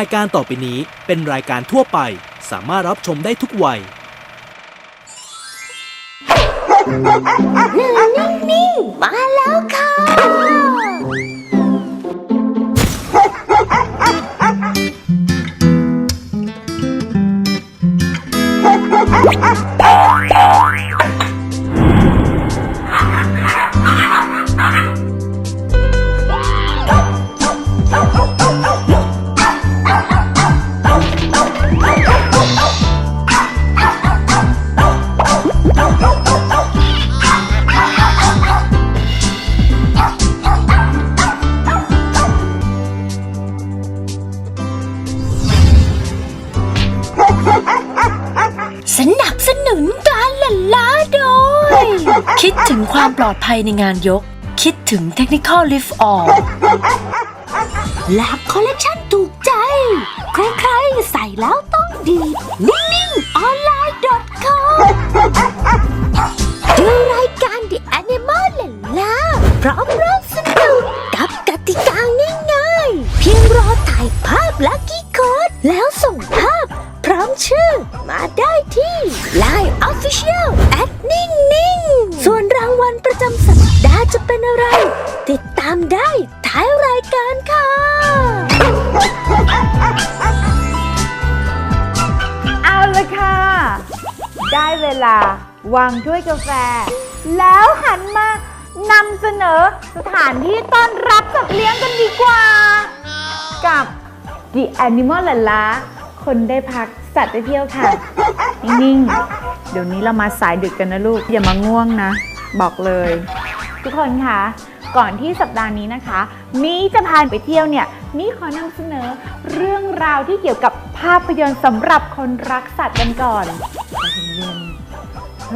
ายการต่อไปนี้เป็นรายการทั่วไป สามารถรับชมได้ทุกวัย นิ่งๆมาแล้วค่ะส อดภัยในงานยก คิดถึง Technical Lift All แลบคอลเลกชันถูกใจ ใครๆ ใส่แล้วต้องดีนิ่งๆออนไลน์ .com ดูรายการ The Animal เลล่าพร้อมร่วมสนุกกับกติกาง่ายๆ เพียงรอถ่ายภาพลั c กี้โค้ดแล้วส่งภาพ พร้อมชื่อมาได้ที่ Line Official วางถ้วยกาแฟ แล้วหันมานำเสนอสถานที่ต้อนรับสัตว์เลี้ยงกันดีกว่า กับ The Animal ละละคนได้พักสัตว์ได้เที่ยวค่ะ นิ่งๆ เดี๋ยวนี้เรามาสายดึกกันนะลูก อย่ามาง่วงนะ บอกเลย ทุกคนคะก่อนที่สัปดาห์นี้นะคะ มีจะพาไปเที่ยวเนี่ย มีขอนำเสนอเรื่องราวที่เกี่ยวกับภาพยนตร์สำหรับคนรักสัตว์กันก่อนเย็น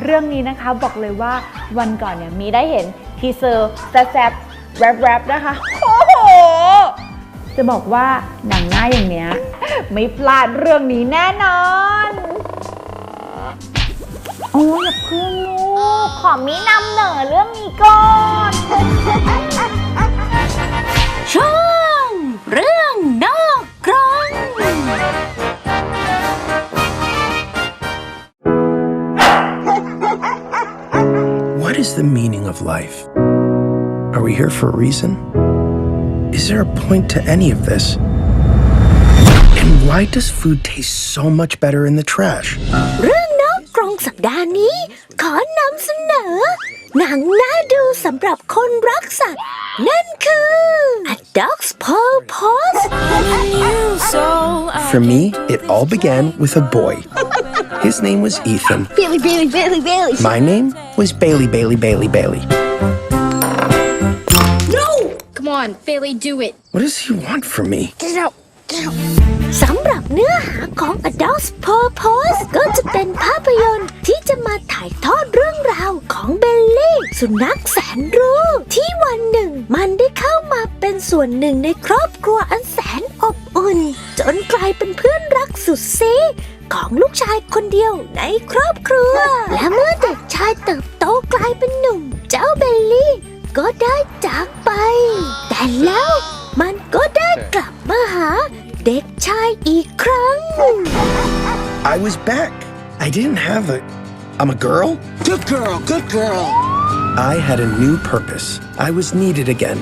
เรื่องนี้นะคะบอกเลยว่าวันก่อนเนี่ยมีได้เห็นทีเซอร์แซ่บๆแรปๆนะคะโอ้โหจะบอกว่าหนังหน้าอย่างเนี้ยไม่พลาดเรื่องนี้แน่นอนโอ้ยอย่าเพิ่งลูกขอมีนำเหนอเรื่องนี้ก่อนช่ว What is the meaning of life? Are we here for a reason? Is there a point to any of this? And why does food taste so much better in the trash? เรื่องนอกกรงสัปดาห์นี้ ขอนำเสนอ หนังน่าดูสำหรับคนรักสัตว์ นั่นคือ A Dog's Purpose For me, it all began with a boy. His name was Ethan. Billy Billy Billy Billy My name was Bailey Bailey Bailey Bailey. Come on, Bailey, do it. What does he want from me? Get out. Get out. สำหรับเนื้อหาของ A Dog's Purpose ก็จะเป็นภาพยนตร์ที่จะมาถ่ายทอดเรื่องราวของเบลลี่ สุนัขแสนรู้ ที่วันหนึ่งมันได้เข้ามาเป็นส่วนหนึ่งในครอบครัวอันแสนอบอุ่น จนกลายเป็นเพื่อนรักสุดซี ของลูกชายคนเดียวในครอบครัว และเมื่อเด็กชายเติบโตกลายเป็นหนุ่ม เจ้าเบลลี่ ก็ได้จากไป แต่แล้วมันก็ได้กลับมาหาเด็กชายอีกครั้ง I was back. I didn't have a. I'm a girl? Good girl, good girl. I had a new purpose. I was needed again.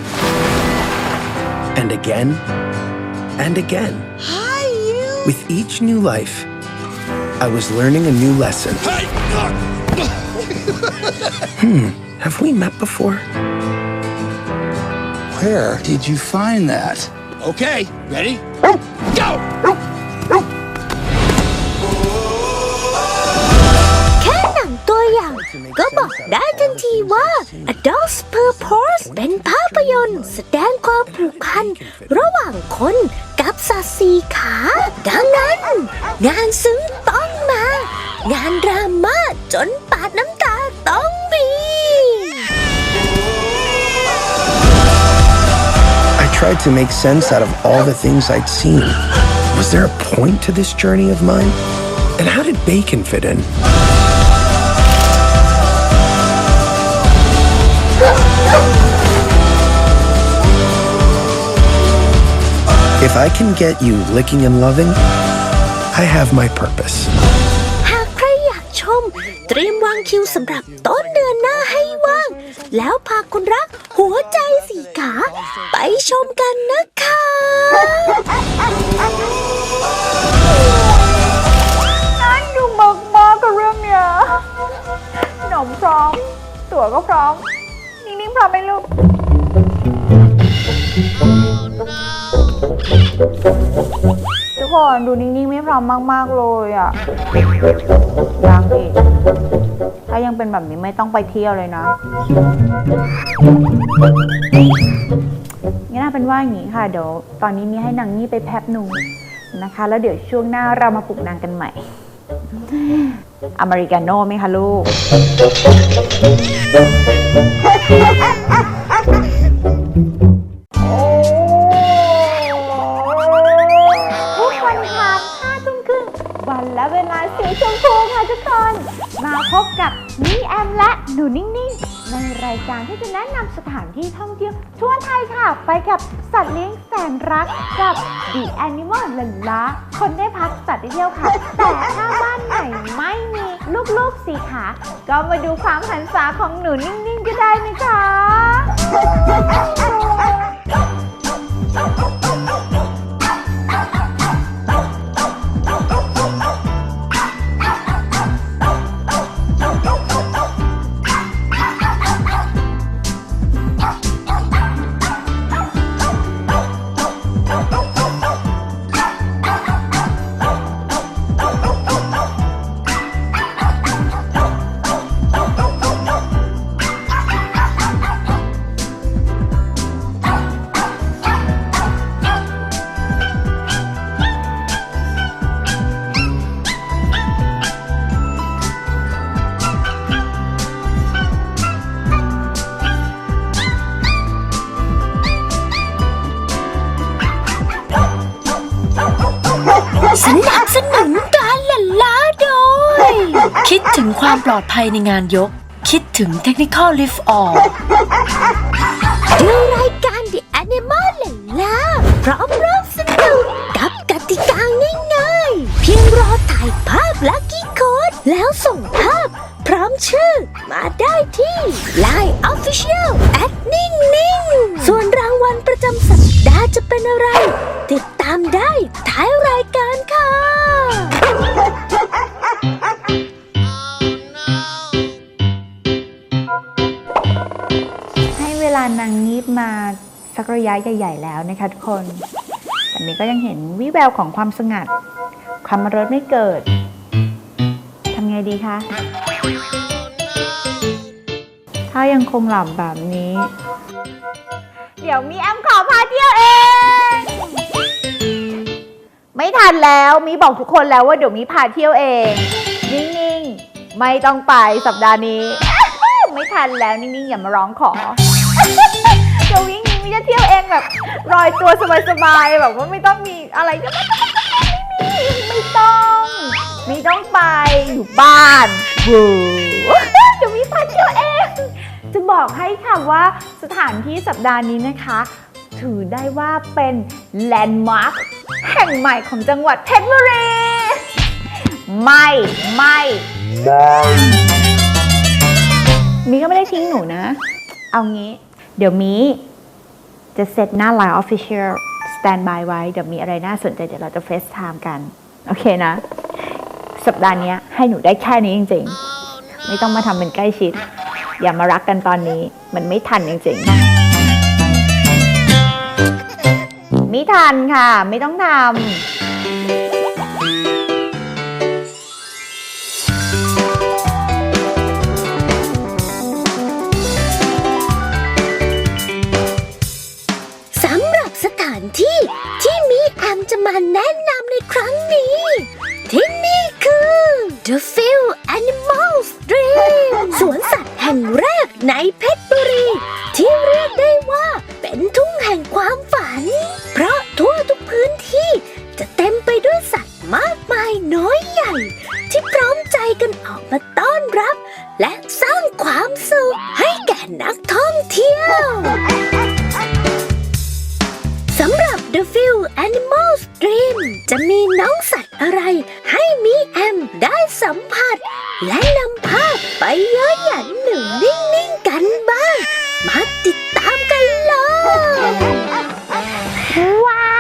And again. And again. Hi, you. With each new life, I was learning a new lesson. Hey! Have we met before? Where did you find that? Okay, ready? Go! แค่หนังตัวอย่าง ก็บอกได้ทันทีว่า A Dog's Purpose เป็นภาพยนตร์แสดงความผูกพัน ระหว่างคน กับสัตว์สีขา ดังนั้น งานซึ้งต้องมา งานดราม่าจนปาดน้ำตาต้องมี I tried to make sense out of all the things I'd seen. Was there a point to this journey of mine? And how did bacon fit in? If I can get you licking and loving, I have my purpose. หากใครอยากชม เตรียมวางคิวสำหรับต้นเดือนหน้าให้ว่าง แล้วพาคนรักหัวใจสีขา ไปชมกันนะคะนั่นดูมากมากกับเรื่องเนี้ยหนมพร้อม ตั๋วก็พร้อม นิ่งๆพร้อมไหมลูก ทุกคนดูนิ่งๆไม่พร้อมมาก ๆ เลยอะยังอีกถ้ายังเป็นแบบนี้ไม่ต้องไปเที่ยวเลยนะงั้นเอาเป็นว่าอย่างนี้ค่ะเดี๋ยวตอนนี้มีให้นางนี่ไปแพบหนุ่มนะคะ แล้วเดี๋ยวช่วงหน้าเรามาปลุกนางกันใหม่ อเมริกาโน่ไหมคะลูกทุ พบกับนีแอมและหนูนิ่งๆในรายการที่จะแนะนำสถานที่ท่องเที่ยวทั่วไทยค่ะ ไปกับสัตว์เลี้ยงแสนรักกับ The Animal ลันละคนได้พักสัตว์ได้เที่ยวค่ะ แต่ถ้าบ้านไหนไม่มีลูกๆสีขา ก็มาดูความหันษาของหนูนิ่งๆก็ได้นะคะ ลอดภัยในงานยก คิดถึง Technical Lift All ดูรายการ The Animal เล่นล้าพร้อมร่วมสนุกกับกติกาง่ายๆ เพียงรอถ่ายภาพลั c กี้โค้ดแล้วส่งภาพพร้อมชื่อมาได้ที่ Line Official แอดนิ่งนิ่งๆ ส่วนรางวัลประจำสัปดาห์จะเป็นอะไร ติดตามได้านางงีบมาสักระยะใหญ่ๆแล้วนะคะทุกคน แต่เมย์ก็ยังเห็นวิแววของความสงัด ความเริดไม่เกิดทำไงดีคะ ถ้ายังคงหลับแบบนี้ เดี๋ยวมีแอมขอพาเที่ยวเอง ไม่ทันแล้วมีบอกทุกคนแล้วว่าเดี๋ยวมีพาเที่ยวเอง นิ่งๆ ไม่ต้องไปสัปดาห์นี้ ไม่ทันแล้วนิ่งๆ อย่ามาร้องขอ นี้มิจะเที่ยวเองแบบรอยตัวสบายๆแบบว่าไม่ต้องมีอะไรจะไม่ต้องไม่มีไม่ต้องไม่ต้องไปอยู่บ้านบูเดี๋ยวมีพาเที่ยวเอง จะบอกให้ค่ะว่าสถานที่สัปดาห์นี้นะคะ ถือได้ว่าเป็นแลนด์มาร์คแห่งใหม่ของจังหวัดเพชรบุรีไม่ ไม่มีก็ไม่ได้ทิ้งหนูนะ เอางี้ เดี๋ยวมี จะเซตหน้า Line Official Stand by ไว้ เดี๋ยวมีอะไรน่าสนใจเดี๋ยวเราจะเฟซไทม์กัน โอเคนะ สัปดาห์นี้ให้หนูได้แค่นี้จริง ๆ ไม่ต้องมาทำเป็นใกล้ชิด อย่ามารักกันตอนนี้มันไม่ทันจริงๆ ไม่ทันค่ะ ไม่ต้องทำ จะมาแนะนำในครั้งนี้ ที่นี่คือ The Phil Animals Dream สวนสัตว์แห่งแรกในเพชรบุรี ที่เรียกได้ว่าเป็นทุ่งแห่งความฝัน เพราะทั่วทุกพื้นที่จะเต็มไปด้วยสัตว์มากมายน้อยใหญ่ ที่พร้อมใจกันออกมาต้อนรับ และสร้างความสุขให้แก่นักท่องเที่ยวสำหรับ The Field Animal Stream จะมีน้องสัตว์อะไร ให้มีแอมได้สัมผัส และนำภาพไปย้อยหยันหนึ่งนิ่งๆกันบ้าง มาติดตามกันเลย ว้า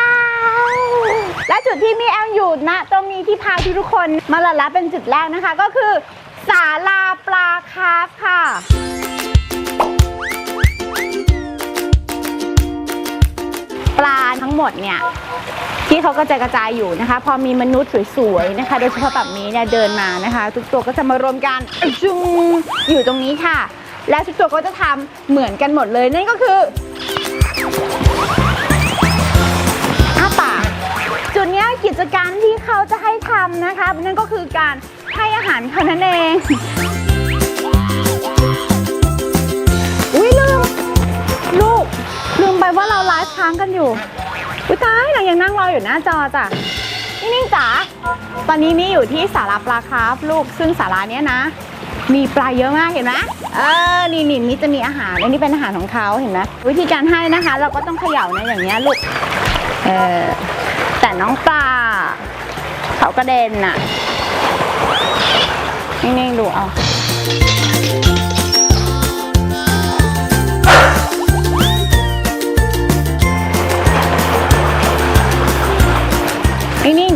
ว และจุดที่มีแอมอยู่ณตรงนี้ที่พาทุกคนมาละละเป็นจุดแรกนะคะก็คือศาลาปลาคาร์ฟค่ะปลาทั้งหมดเนี่ย ที่เขาก็จะกระจายอยู่นะคะ พอมีมนุษย์สวยๆนะคะ โดยเฉพาะแบบนี้เนี่ยเดินมานะคะ ทุกตัวก็จะมารวมกันจุงอยู่ตรงนี้ค่ะ และทุกตัวก็จะทำเหมือนกันหมดเลยนั่นก็คืออ้าปากจุดนี้กิจกรรมที่เขาจะให้ทำนะคะ นั่นก็คือการให้อาหารเขานั่นเองอุ้ยลืมลูกลืมไปว่าเราไลฟ์ค้างกันอยู่ อุ้ยตายเรายังนั่งรออยู่หน้าจอจ้ะนี่นิ่งจ๋าตอนนี้นี่อยู่ที่สาราปลาคาร์ฟลูกซึ่งสาราเนี้ยนะ มีปลาเยอะมากเห็นไหมเออนี่นี่นี่จะมีอาหารอันนี้เป็นอาหารของเขาเห็นไหมวิธีการให้นะคะ เราก็ต้องเขย่านะอย่างเงี้ยลูกเออแต่น้องปลาเขากระเด็นน่ะนิ่งๆดูเอา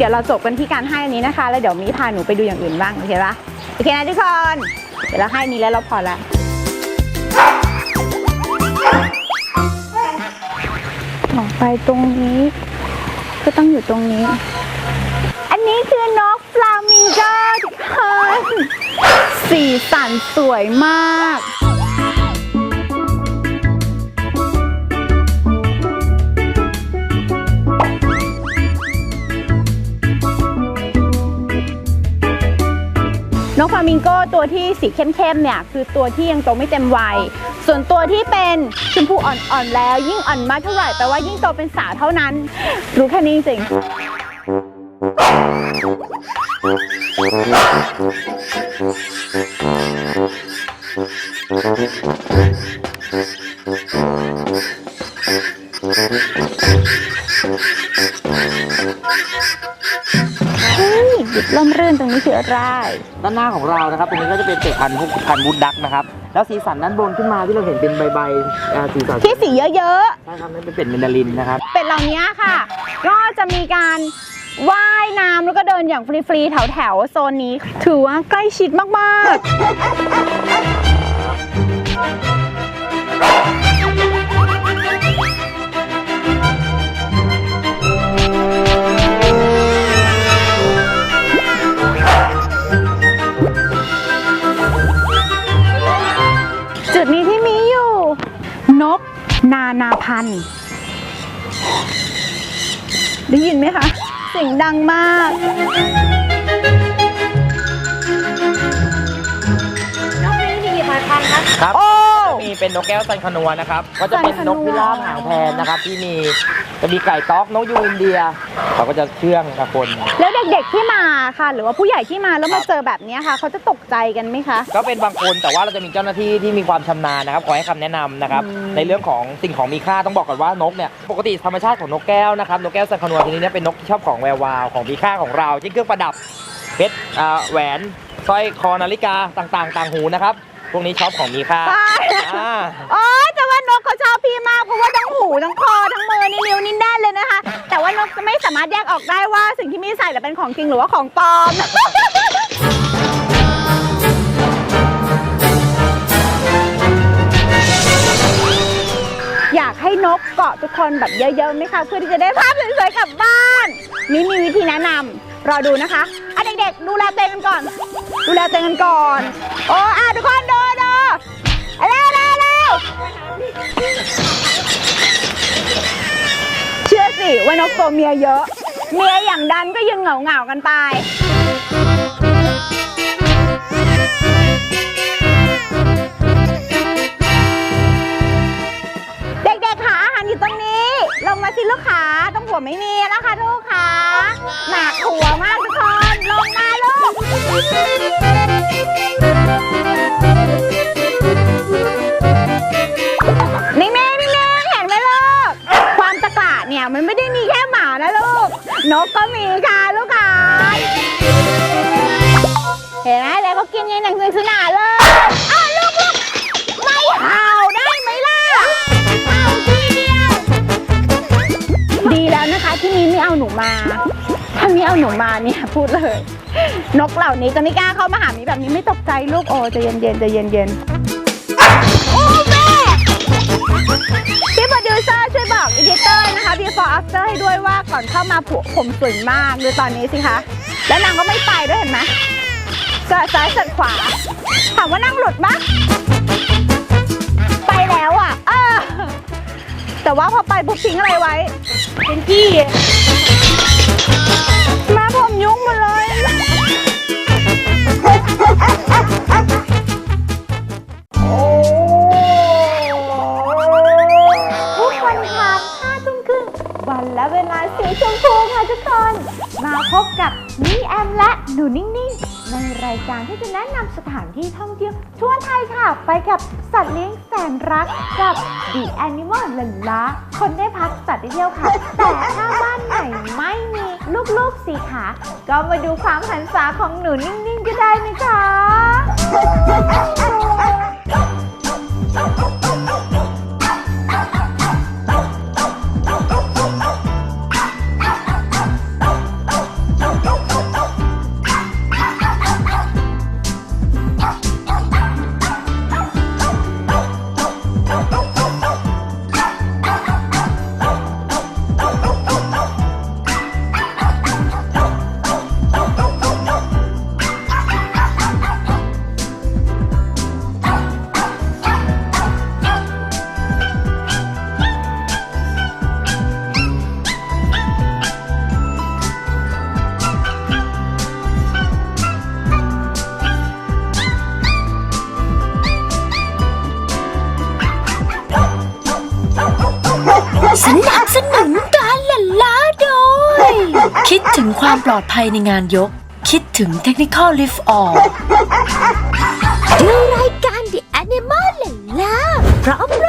ดี๋ยวเราจบกันที่การให้อันนี้นะคะ แล้วเดี๋ยวมีพาหนูไปดูอย่างอื่นบ้างโอเคปะโอเคนะทุกคนเดี๋ยวเราให้นี้แล้วเราพอละต่อไปตรงนี้ ก็ต้องอยู่ตรงนี้ อันนี้คือนกฟลามิงโกทุกคนสีสันสวยมาก นกฟามิงโก้ตัวที่สีเข้มๆเนี่ยคือตัวที่ยังโตไม่เต็มวัย ส่วนตัวที่เป็นชมพูอ่อนๆแล้ว ยิ่งอ่อนมากเท่าไหร่แปลว่ายิ่งโตเป็นสาวเท่านั้น รู้แค่นี้จริงๆ ยหยุดล่มรื่นตรงนี้คืออะไร ด้านหน้าของเรานะครับตรงนี้ก็จะเป็นเป็ดพันธุ์พวกพันธุ์วูดดักนะครับ แล้วสีสันด้านบนขึ้นมาที่เราเห็นเป็นใบใบๆอ่าสีสันที่สีเยอะใช่ครับนั่นเป็นเป็ดเมนดารินนะครับๆเป็ดเหล่านี้ค่ะ ก็จะมีการว่ายน้ำแล้วก็เดินอย่างฟรีๆแถวๆโซนนี้ ถือว่าใกล้ชิดมาก ๆ นานาพันธุ์ได้ยินไหมคะเสียงดังมากครับ โอ้มี เป็นนกแก้วซันคานัวนะครับ ก็จะเป็นนกพิราบหางแพนนะครับ ที่มีจะมีไก่ต๊อกนกยูงอินเดีย เขาก็จะเชื่องกับคน แล้วเด็กๆที่มาค่ะ หรือว่าผู้ใหญ่ที่มาแล้วมาเจอแบบนี้ค่ะ เขาจะตกใจกันไหมคะ ก็เป็นบางคนแต่ว่าเราจะมีเจ้าหน้าที่ที่มีความชำนาญนะครับคอยให้คำแนะนำนะครับ ในเรื่องของสิ่งของมีค่าต้องบอกก่อนว่านกเนี่ยปกติธรรมชาติของนกแก้วนะครับนกแก้วซันคานัวทีนี้เนี่ยเป็นนกที่ชอบของแวววาวของมีค่าของเราเช่นเครื่องประดับเพชรอ่าแหวนสร้อยคอนาฬิกาต่างๆ ต่างหูนะครับ พวกนี้ชอบของมีค่าใช่อ่าอ๋อแต่ว่านกเขาชอบพี่มากเพราะว่าทั้งหูทั้งคอทั้งมือนี่นิ้วนี่แน่นเลยนะคะ แต่ว่านกจะไม่สามารถแยกออกได้ว่าสิ่งที่มีใส่น่ะเป็นของจริงหรือว่าของปลอม อยากให้นกเกาะทุกคนแบบเยอะๆไหมคะเพื่อที่จะได้ภาพสวยๆกลับบ้านนี่มีวิธีแนะนำรอดูนะคะอะเด็กๆ ดูแลตัวเองกันก่อน ดูแลตัวเองกันก่อนโอ้อะทุกคน สิว่านกตัวเมียเยอะ เมียอย่างดันก็ยังเหงาเหงาๆกันไป เด็กๆค่ะอาหารอยู่ตรงนี้ ลงมาสิลูกค้าต้องหัวไม่มีแล้วค่ะลูกค้าหนักหัวมากทุกคน ลงมาลูก นกก็มีค่ะลูกค้าเห็นไหมแล้วก็กินยังหนังสือสนาเลยอ้าวลูกลูกไม่เห่าได้ไหมล่ะเห่าทีเดียว ดีแล้วนะคะที่นี้ไม่เอาหนูมา ถ้ามีเอาหนูมาเนี่ยพูดเลย นกเหล่านี้จะไม่กล้าเข้ามาหามีแบบนี้ไม่ตกใจลูกโอใจะเย็นๆใจะเย็นๆ before after ให้ด้วยว่าก่อนเข้ามาผผมสวยมากดูตอนนี้สิคะ แล้วนางก็ไม่ไปด้วยเห็นไหมสะซ้ายสัดขวา ถามว่านางหลุดมะไปแล้วอะ เออ แต่ว่าพอไปปุ๊บทิ้งอะไรไว้เป็นกี้มาผมยุ่งหมาเลย ชมพูค่ะทุกคน มาพบกับนี่แอมและหนูนิ่งๆ ในรายการที่จะแนะนำสถานที่ท่องเที่ยวทั่วไทยค่ะ ไปกับสัตว์เลี้ยงแสนรักกับ The Animal ลันล้าคนได้พักสัตว์ได้เที่ยวค่ะ แต่ถ้าบ้านไหนไม่มีลูกๆสีขา ก็มาดูความหันษาของหนูนิ่งๆก็ได้นะคะ ความปลอดภัยในงานยก คิดถึง Technical Lift All ดูรายการ The Animal ละล้าพร้อม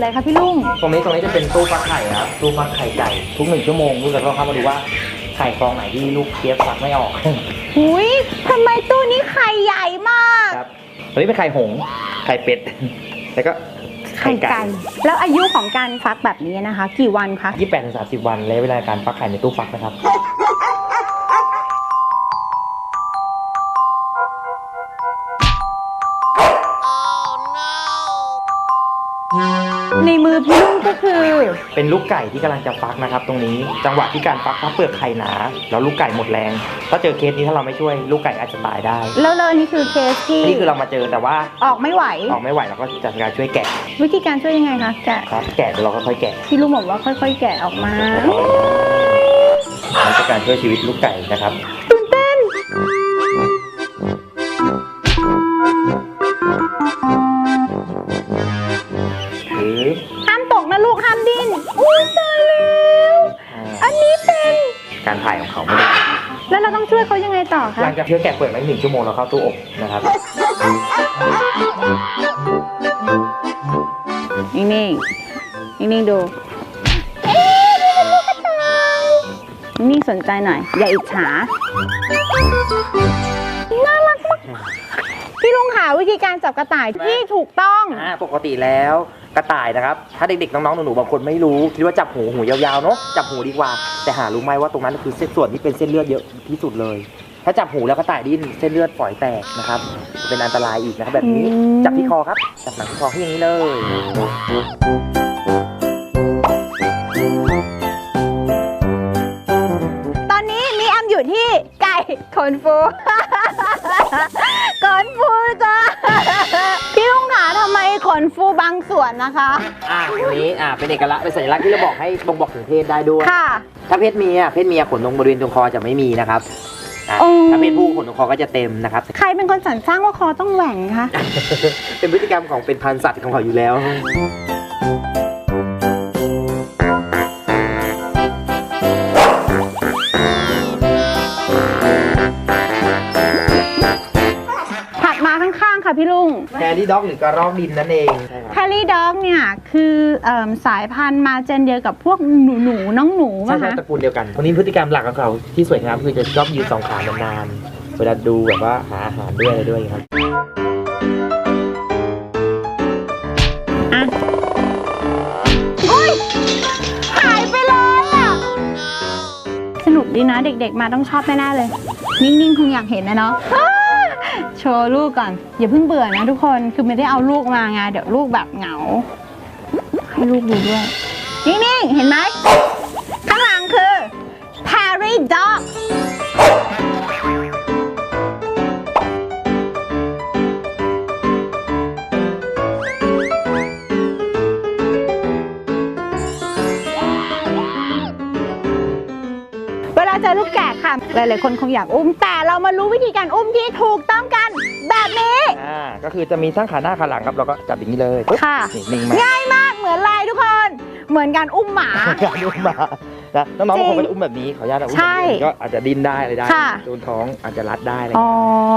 อะไรคะพี่ลุง ตรงนี้ตรงนี้จะเป็นตู้ฟักไข่ครับตู้ฟักไข่ไก่ทุกหนึ่งชั่วโมงลูกจะต้องเข้ามาดูว่าไข่ฟองไหนที่ลูกเคียบฟักไม่ออก หุยทำไมตู้นี้ไข่ใหญ่มาก ครับตัวนี้เป็นไข่หงส์ไข่เป็ด แล้วก็ไข่ไก่แล้วอายุของการฟักแบบนี้นะคะ กี่วันคะ ยี่สิบแปดถึงสามสิบวันระยะเวลาการฟักไข่ในตู้ฟักนะครับ คือ เป็นลูกไก่ที่กำลังจะฟักนะครับ ตรงนี้จังหวะที่การฟักถ้าเปลือกไข่หนา แล้วลูกไก่หมดแรง ถ้าเจอเคสนี้ถ้าเราไม่ช่วยลูกไก่อาจจะตายได้แล้วเลยนี่คือเคสที่นี่คือเรามาเจอแต่ว่าออกไม่ไหว ออกไม่ไหวเราก็จะการช่วยแกะวิธีการช่วยยังไงคะแกะครับ แกะเดี๋ยวเราก็ค่อยแกะพี่ลุงบอกว่าค่อย ๆ แกะออกมามันเป็นการช่วยชีวิตลูกไก่นะครับ อุ้ยตายแล้ว อันนี้เป็น การถ่ายของเขาไม่ได้แล้วเราต้องช่วยเขายังไงต่อหคะลังจากที่แกะเปลือกได้หนึ่งชั่วโมงเราเข้าตู้อบนะครับนิ่งๆนิ่งๆดูนิ่งๆสนใจหน่อย อย่าอิจฉาน่ารักมากพี่ลุงคะค่ะวิธีการจับกระต่ายที่ถูกต้อง อ่าปกติแล้วก ระต่ายนะครับ ถ้าเด็กๆน้องๆหนูๆบางคนไม่รู้คิดว่าจับหูหูยาวๆเนาะจับหูดีกว่า แต่หารู้ไหมว่าตรงนั้นคือเส้นส่วนที่เป็นเส้นเลือดเยอะที่สุดเลย ถ้าจับหูแล้วกระต่ายดิ้นเส้นเลือดฝอยแตกนะครับ เป็นอันตรายอีกนะครับแบบนี้อืมจับที่คอครับจับหนังที่คอให้อย่างนี้เลยตอนนี้มีแอมอยู่ที่ไก่ขนฟู ขนฟูจ้าพี่ลุงขาทำไมขนฟูบางส่วนนะคะ อ่าตรงนี้อ่าเป็นเอกลักษณ์เป็นสัญลักษณ์ที่จะบอกให้บ่งบอกถึงเพศได้ด้วย ค่ะ ถ้าเพศเมียเพศเมียขนตรงบริเวณตรงคอจะไม่มีนะครับอะอ๋อถ้าเพศผู้ขนตรงคอก็จะเต็มนะครับ ใครเป็นคนสรรสร้างว่าคอต้องแหว่งคะ เป็นพฤติกรรมของเป็นพันธุ์สัตว์ของเขาอยู่แล้ว พี่ลุงแครี่ด็อกหรือกระรอกดินนั่นเองใช่ครับแคลรี่ด็อกเนี่ยคือเอิ่มสายพันธุ์มาเจนเดียวกับพวกหนูหนูๆน้องหนูใช่ป่ะใช่คะตระกูลเดียวกันคนนี้พฤติกรรมหลักของเขาที่สวยงามคือจะชอบยืนสองขานานๆเวลาดูแบบว่าหาอาหารด้วยอะไรด้วยครับหายไปเลยอะสนุกดีนะเด็กๆมาต้องชอบแน่ๆเลย นิ่งๆคงอยากเห็นนะเนาะอ้า โชว์ลูกก่อน อย่าเพิ่งเบื่อนะทุกคนคือไม่ได้เอาลูกมาไงเดี๋ยวลูกแบบเหงา ให้ลูกดูด้วย นิ่งๆ เห็นไหม หลายๆคนคงอยากอุ้ม แต่เรามารู้วิธีการอุ้มที่ถูกต้องกันแบบนี้ อ่าก็คือจะมีทั้งขาหน้าขาหลังครับเราก็จับอย่างนี้เลยปึ๊บค่ะ นี่นิ่งมากง่ายมากเหมือนลายทุกคน เหมือนการอุ้มหมา การอุ้มมานะน้องๆจริบางงคนไม่ได้อุ้มแบบนี้ขออนุญาตนะอุ้มใช่แบบนี้ก็อาจจะดิ้นได้อะไรได้ค่ะ โดนท้องอาจจะรัดได้อะไรอ๋อ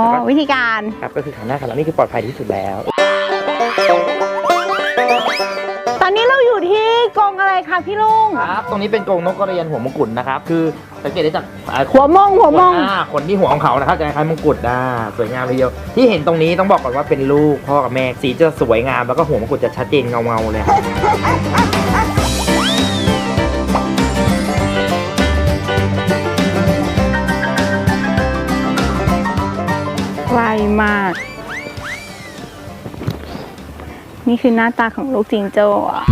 แล้วก็วิธีการ ครับก็คือขาหน้าขาหลังนี่คือปลอดภัยที่สุดแล้ว งอะไรคะพี่ลุง ครับ ตรงนี้เป็นกรงนกกระเรียนหัวมงกุฎนะครับ คือสังเกตได้จากอ่าหัวมงหัวมง อ่าขนที่หัวของเขานะครับจะคล้ายๆมงกุฎอ่าสวยงามทีเดียว ที่เห็นตรงนี้ต้องบอกก่อนว่าเป็นลูกพ่อกับแม่ สีจะสวยงามแล้วก็หัวมงกุฎจะชัดเจนเงาๆเลยไกลมาก นี่คือหน้าตาของลูกจิงโจ้อะ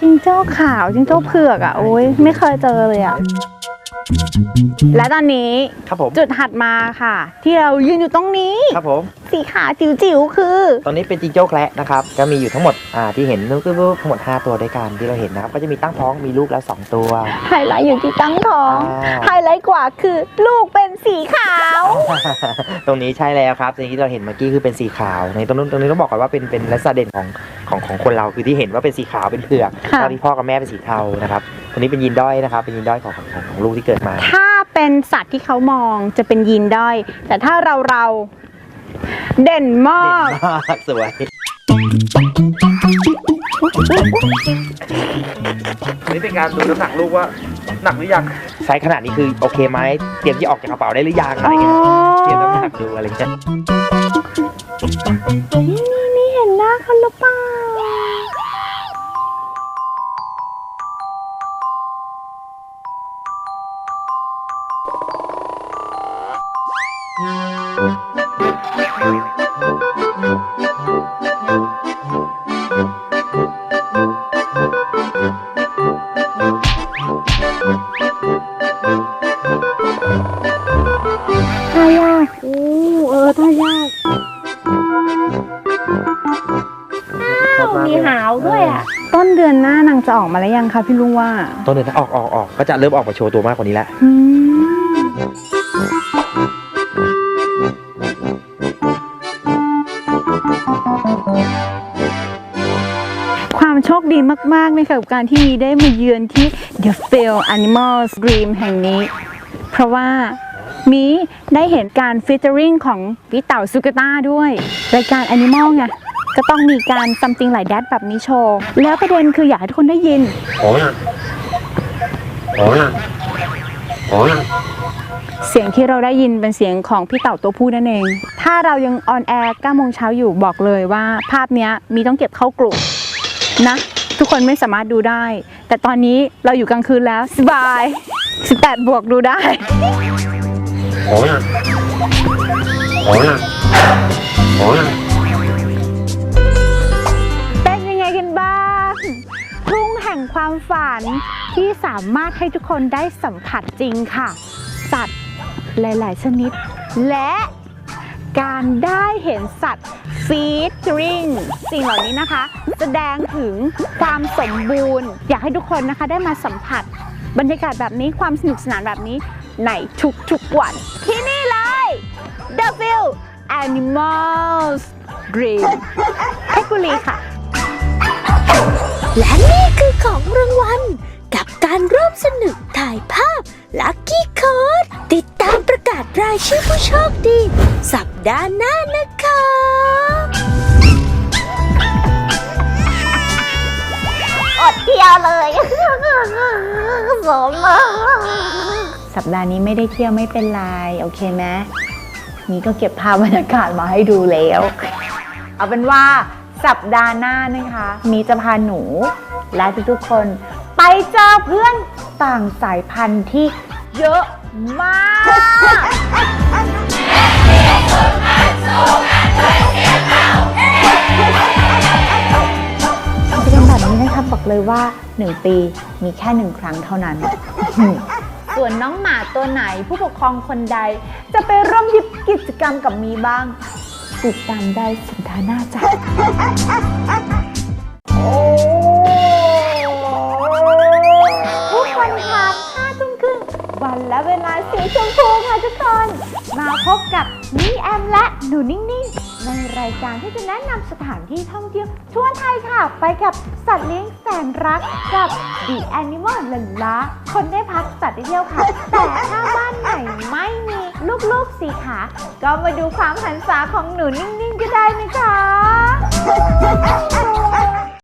จิงโจ้ขาวจิงโจ้เผือกอะโอ้ยไม่เคยเจอเลยอะและตอนนี้ครับผมจุดถัดมาค่ะ ที่เรายืนอยู่ตรงนี้ ครับผม สีขาจิ๋วๆคือ ตอนนี้เป็นจิงโจ้แคระนะครับก็มีอยู่ทั้งหมดอ่าที่เห็นลูกๆทั้งหมด 5 ตัวด้วยกันที่เราเห็นนะครับก็จะมีตั้งท้องมีลูกแล้ว 2 ตัว ไฮไลท์อยู่ที่ตั้งท้องอ่า ไฮไลท์กว่าคือลูกเป็นสีขาว ตรงนี้ใช่แล้วครับสิ่งที่เราเห็นเมื่อกี้คือเป็นสีขาวในตรงนู้นตรงนี้ต้องบอกก่อนว่าเป็นเป็นลักษณะเด่นของของของคนเราคือที่เห็นว่าเป็นสีขาวเป็นเผือกค่ะ ตอนที่พ่อกับแม่เป็นสีเทานะครับตรงนี้เป็นยีนด้อยนะครับเป็นยีนด้อยของของของของลูกที่เกิดมา ถ้าเป็นสัตว์ที่เขามองจะเป็นยีนด้อย แต่ถ้าเราเรา เด่นมากเด่นมากสวยอันนี้เป็นการดูน้ำหนักลูกว่าหนักหรือยังไซส์ขนาดนี้คือโอเคไหมเตรียมที่ออกจากกระเป๋าได้หรือยังอะไรเงี้ยเตรียมน้ำหนักดูอะไรเงี้ยนี่นี่เห็นหน้าเขาหรือเปล่า ทายากอู้เออทายากมีหาวด้วยอะ ต้นเดือนหน้านางจะออกมาแล้วยังคะพี่ลุงว่า ต้นเดือนถ้าออกออกออกก็จะเริ่มออกมาโชว์ตัวมากกว่านี้แล้ว อืม มากๆเลยค่ะกับการที่มีได้มาเยือนที่ The Fail Animals Dream แห่งนี้ เพราะว่ามีได้เห็นการฟิชเจอริงของพี่เต่าซุกต้าด้วยรายการ Animal ไงก็ต้องมีการ something like that แบบนี้โชว์ แล้วประเด็นคืออยากให้ทุกคนได้ยิน เสียงที่เราได้ยินเป็นเสียงของพี่เต่าตัวผู้นั่นเอง ถ้าเรายังออนแอร์9โมงเช้าอยู่บอกเลยว่า ภาพนี้มีต้องเก็บเข้ากลุ่มนะ ทุกคนไม่สามารถดูได้ แต่ตอนนี้เราอยู่กลางคืนแล้วสบาย 18 บวกดูได้เป็นยังไงกันบ้างทุ่งแห่งความฝันที่สามารถให้ทุกคนได้สัมผัสจริงค่ะ สัตว์หลาย ๆ ชนิดและ การได้เห็นสัตว์ฟีดริงสิ่งเหล่านี้นะคะ แสดงถึงความสมบูรณ์ อยากให้ทุกคนนะคะได้มาสัมผัส บรรยากาศแบบนี้ความสนุกสนานแบบนี้ในทุกๆวัน ที่นี่เลย The View Animals Dream เพชรบุรีค่ะ และนี่คือของรางวัล กับการร่วมสนุกถ่ายภาพ Lucky Code ติดตามประกาศรายชื่อผู้โชคดี สัปดาห์หน้านะคะอดเที่ยวเลย สมสัปดาห์นี้ไม่ได้เที่ยวไม่เป็นไร โอเคไหมนี่ก็เก็บภาพบรรยากาศมาให้ดูแล้ว เอาเป็นว่าสัปดาห์หน้านะคะ มีจะพาหนู และทุกๆคน ไปเจอเพื่อนต่างสายพันธุ์ที่เยอะ มากกิจกรรมแบบนี้นะคะบอกเลยว่า 1 ปีมีแค่หนึ่งครั้งเท่านั้น ส่วนน้องหมาตัวไหนผู้ปกครองคนใด จะไปร่วมยิบกิจกรรมกับมีบ้าง ติดตามได้สัปดาห์หน้าจ้ะทุก และเวลาสีชมพูค่ะทุกคน มาพบกับนี่แอมและหนูนิ่งๆ ในรายการที่จะแนะนำสถานที่ท่องเที่ยวทั่วไทยค่ะ ไปกับสัตว์เลี้ยงแสนรักกับ The Animal ลนละคนได้พักสัตว์ได้เที่ยวค่ะ แต่ถ้าบ้านไหนไม่มีลูกๆสีขา ก็มาดูความหันษาของหนูนิ่งๆก็ได้นะคะ